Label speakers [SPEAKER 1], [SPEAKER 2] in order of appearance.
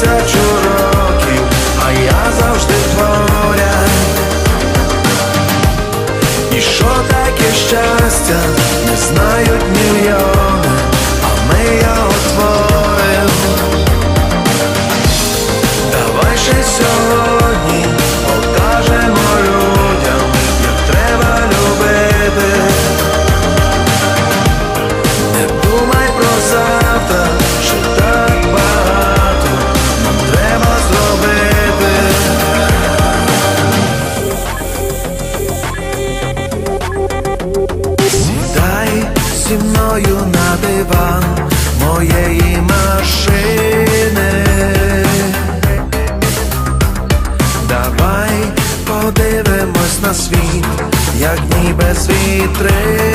[SPEAKER 1] тисячу років, а я завжди творя. І що таке щастя, зі мною на диван моєї машини. Давай подивимось на світ, як ніби з вітрини.